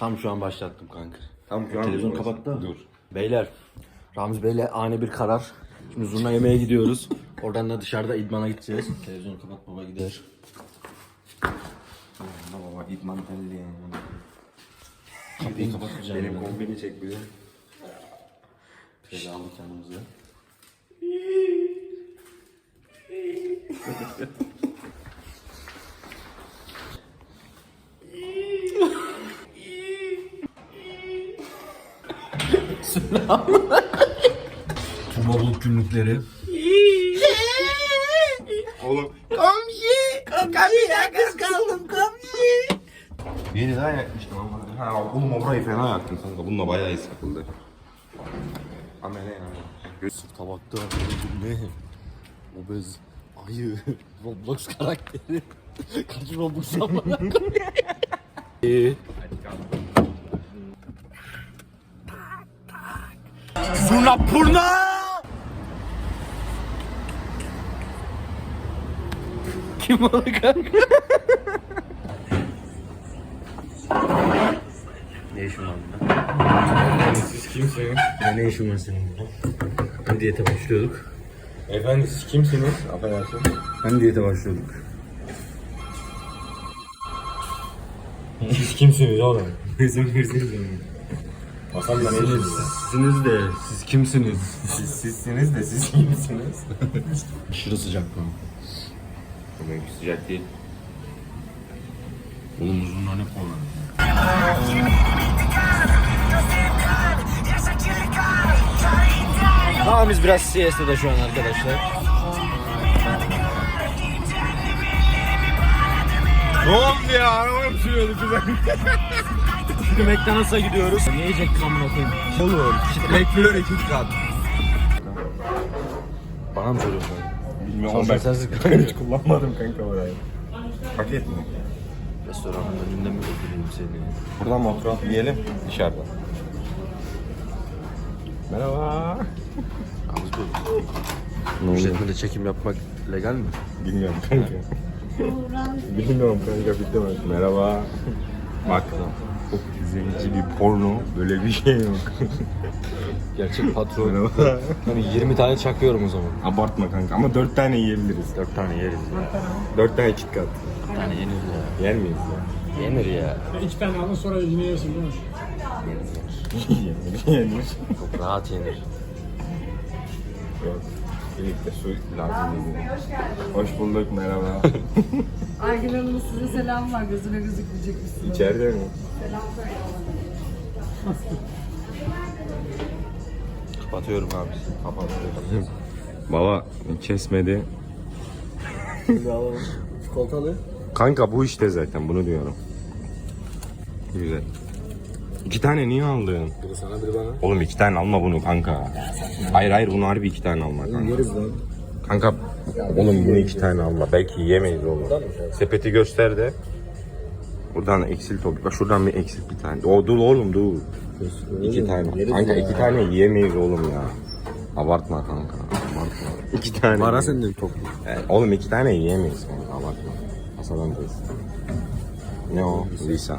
Tam şu an başlattım kanka. Tam şu an Televizyon burası. kapattı. Dur. Beyler, Ramiz Bey'le ani bir karar. Şimdi zurna yemeğe gidiyoruz. Oradan da dışarıda idmana gideceğiz. Televizyonu kapat baba gider. Baba idman telli ya. Kapıyı kapatmayacağım. Benim ben. kombini çek bize. Şöyle aldık yanımıza. Tuba bulut günlükleri. Oğlum. Yeni daha yakmıştım ama. Ha oğlum o burayı fena yaktın kanka. Bununla bayağı iyi sıkıldı. Amele yani. Göz Tabakta ne? Obez ayı Roblox karakteri. Kaç Roblox ama? Ee, Zurna purna! Kim o kanka? ne işin var burada? Siz kimsiniz? Ya ne işin var senin burada? Hani diyete başlıyorduk. Efendim siz kimsiniz? Affedersin. Hani diyete başlıyorduk. Siz kimsiniz oğlum? Bizim hırsınız mı? Hasan'la ne işiniz var? Sizsiniz de siz kimsiniz? Siz sizsiniz de siz kimsiniz? Aşırı sıcak bu. Bugün sıcak değil. Oğlum uzunlar ne kola? Ama biz biraz siesta'da şu an arkadaşlar. Ne oldu ya? Arabam sürüyordu güzel. Şimdi McDonald's'a gidiyoruz. Ne yiyecektik amına koyayım? Olur. Bekliyor iki kat. Bana mı soruyorsun? Bilmiyorum Sen- ben. hiç kullanmadım kanka orayı. Paket mi? Restoranın önünde mi götüreyim seni? Buradan mı oturalım? Yiyelim. Dışarıda. Merhaba. Yalnız bu. İşletmede çekim yapmak legal mi? Bilmiyorum kanka. Bilmiyorum kanka bitti mi? Merhaba. Bak. Çok zenci bir porno. Böyle bir şey yok. Gerçek patron. Merhaba. Hani 20 tane çakıyorum o zaman. Abartma kanka ama dört tane yiyebiliriz. 4 tane yeriz ya. Dört tane kit kat. Bir tane yenir ya. Yer miyiz ya? Yenir ya. İki tane aldın sonra yine yersin değil mi? Yenir. Yenir. Çok rahat yenir. Yok. Birlikte su lazım. Hoş bulduk merhaba. Aygül Hanım'ın size selam var. Gözüme gözükmeyecek misiniz? İçeride mi? Kapatıyorum abi. Kapatıyorum. Baba kesmedi. Çikolatalı. Kanka bu işte zaten bunu diyorum. Güzel. İki tane niye aldın? Biri sana biri bana. Oğlum iki tane alma bunu kanka. Hayır hayır bunu harbi iki tane alma kanka. Yeriz lan. Kanka oğlum bunu iki tane alma. Belki yiyemeyiz oğlum. Sepeti göster de. Buradan eksilt o. Bak şuradan bir eksilt bir tane. O dur oğlum dur. İki tane. Kanka iki tane yiyemeyiz oğlum ya. Abartma kanka. Abartma. İki tane. Para senden çok. Evet, oğlum iki tane yiyemeyiz kanka. Abartma. Hasadan teyze. Ne o? Lisa.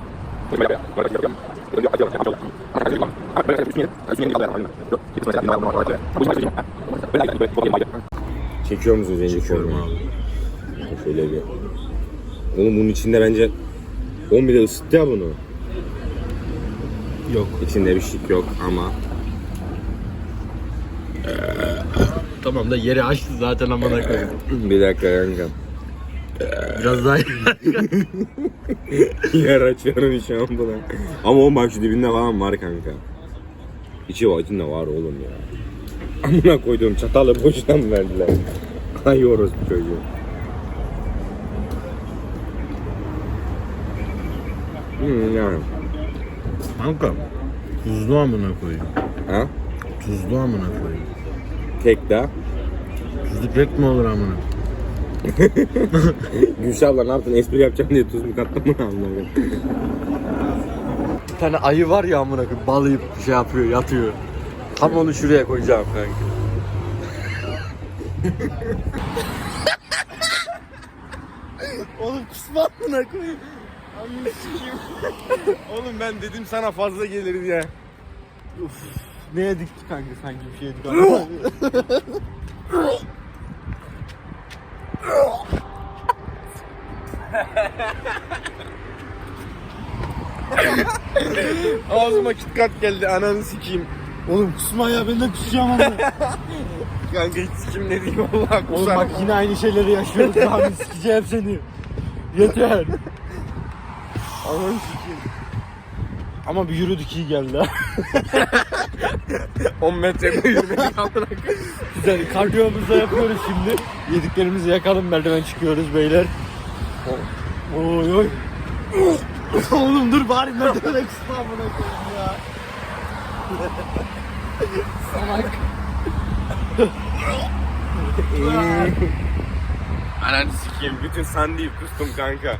Çekiyor musun zenci Çekiyorum formu? Şöyle bir. Oğlum bunun içinde bence 10 bir de ısıttı ya bunu. Yok. İçinde bir şey yok ama Tamam da yeri açtı zaten amına koyayım. bir dakika kanka. Biraz daha Yer açıyorum şu an buna. Ama o bak şu dibinde falan var kanka. İçi var, içinde var oğlum ya. Amına koyduğum çatalı boşuna mı verdiler? Ay orospu çocuğu. Hmm, yani. Kanka. Tuzlu amına koyayım. Ha? Tuzlu amına koyayım. Tek daha. Tuzlu pek mi olur amına? Gülşah abla ne yaptın? Espri yapacağım diye tuz mu kattın mı? Anlamadım. Bir tane ayı var ya amına koyayım. Balayıp şey yapıyor, yatıyor. Tam onu şuraya koyacağım kanka. Oğlum kusma amına koyayım. Oğlum ben dedim sana fazla gelir diye. Ne yedik ki kanka sanki bir şey yedik kitkat geldi ananı sikeyim. Oğlum kusma ya ben de kusacağım ama. Kanka hiç sikim ne diyeyim Allah Oğlum kusar. bak yine aynı şeyleri yaşıyoruz. Abi sikeceğim seni. Yeter. Ananı sikeyim. Ama bir yürüdük iyi geldi ha. 10 metre boyu yürümeyi amına Güzel kardiyomuzu yapıyoruz şimdi. Yediklerimizi yakalım merdiven çıkıyoruz beyler. Oy oy. Oğlum dur bari merdivene kısma amına koyayım ya. Salak. Ananı sikeyim bütün sen deyip kustum kanka.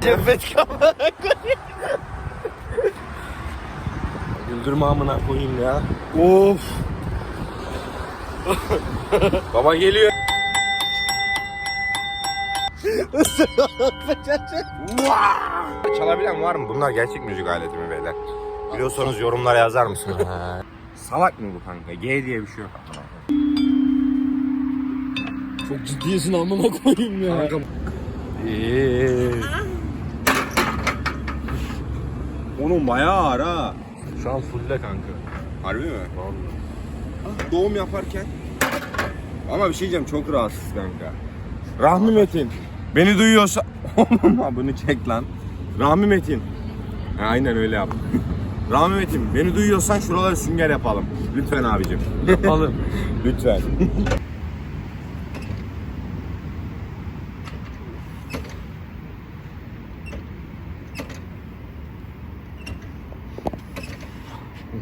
Cevdet kamera Güldürme amına koyayım ya. Of. Baba geliyor. Çalabilen var mı? Bunlar gerçek müzik aleti mi beyler? Biliyorsanız yorumlara yazar mısınız? Salak mı bu kanka? G diye bir şey yok. Çok ciddiyesin amına koyayım ya. Kanka. Eee. Onun bayağı ağır ha. Şu an fulle kanka. Harbi mi? Vallahi. Doğum yaparken. Ama bir şey diyeceğim çok rahatsız kanka. Rahmi Metin. Beni duyuyorsa... Oğlum bunu çek lan. Rahmi Metin. Ha, aynen öyle yap. Rahmi Metin beni duyuyorsan şuraları sünger yapalım. Lütfen abicim. Yapalım. Lütfen.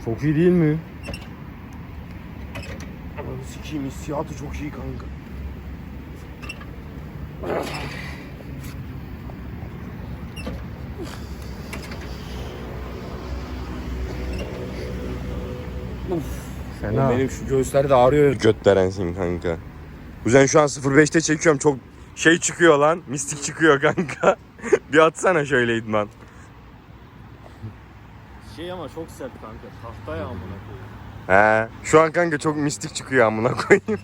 Çok iyi değil mi? Ananı sikeyim hissiyatı çok iyi kanka. Fena. Benim şu göğüsler de ağrıyor. Göt verensin kanka. Kuzen şu an 05'te çekiyorum çok şey çıkıyor lan. Mistik çıkıyor kanka. bir atsana şöyle idman. Şey ama çok sert kanka. Tahta ya amına koyayım. He. Şu an kanka çok mistik çıkıyor amına koyayım.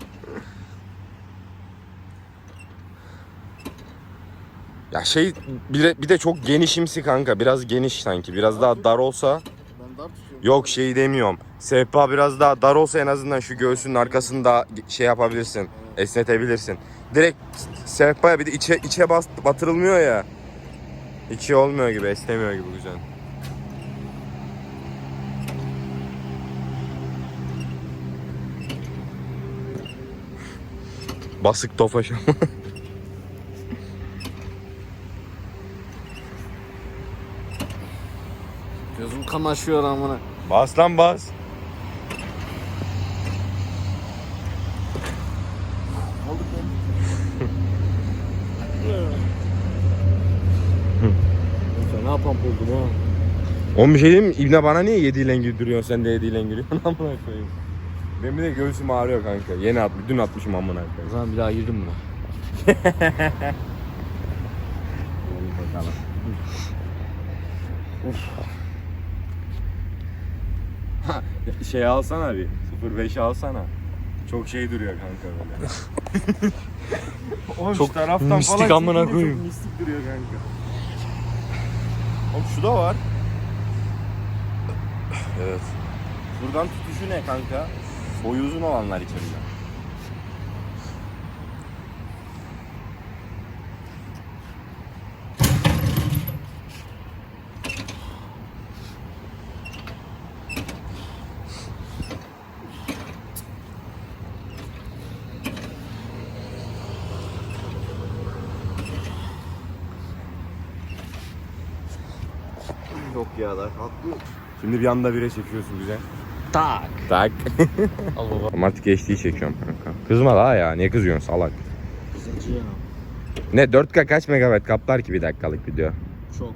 ya şey bir de, bir de çok genişimsi kanka. Biraz geniş sanki. Biraz daha dar olsa. Yok şey demiyorum. Sehpa biraz daha dar olsa en azından şu göğsünün arkasında şey yapabilirsin. Esnetebilirsin. Direkt sehpaya bir de içe içe bas, batırılmıyor ya. İçi olmuyor gibi, esnemiyor gibi güzel. Basık tofaş ama. Gözüm kamaşıyor amına. Bas lan bas. Fena pump oldum ha. Oğlum bir şey diyeyim mi? İbne bana niye yediğiyle güldürüyorsun sen de yediğiyle gülüyorsun amına koyayım. Benim bir de göğsüm ağrıyor kanka. Yeni at, dün atmışım amına O koyayım. zaman bir daha girdim buna. Şey alsana bir. 05 alsana. Çok şey duruyor kanka böyle. Oğlum Çok şu taraftan mistik falan amına çekince koyayım. Çok mistik duruyor kanka. Oğlum şu da var. Evet. Buradan tutuşu ne kanka? Boyu uzun olanlar içeride. Da kalktı. Şimdi bir anda bire çekiyorsun güzel. Tak. Tak. Al baba. Ama artık HD çekiyorum kanka. Kızma daha ya. Niye kızıyorsun salak? Kızıcı ya. Ne 4K kaç megabayt kaplar ki bir dakikalık video? Çok.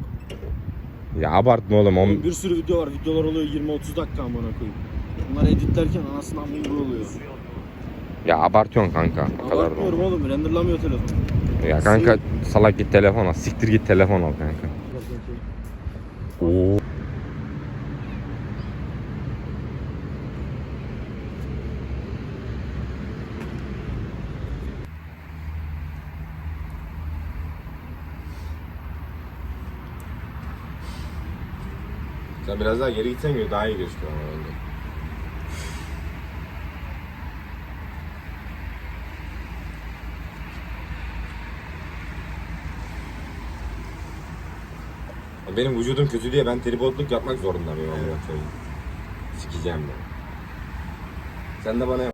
Ya abartma oğlum. On... Bir sürü video var. Videolar oluyor 20-30 dakika amına koyayım. Bunları editlerken anasını amına oluyor. Ya abartıyorsun kanka. O kadar da Abartmıyorum oğlum. Renderlamıyor telefon. Ya kanka salak git telefon al. Siktir git telefon al kanka. Oo. Sen biraz daha geri gitsen daha iyi gözüküyor ama bence. Benim vücudum kötü diye ben tripodluk yapmak zorunda mıyım? Evet. Sikeceğim ben. Sen de bana yap.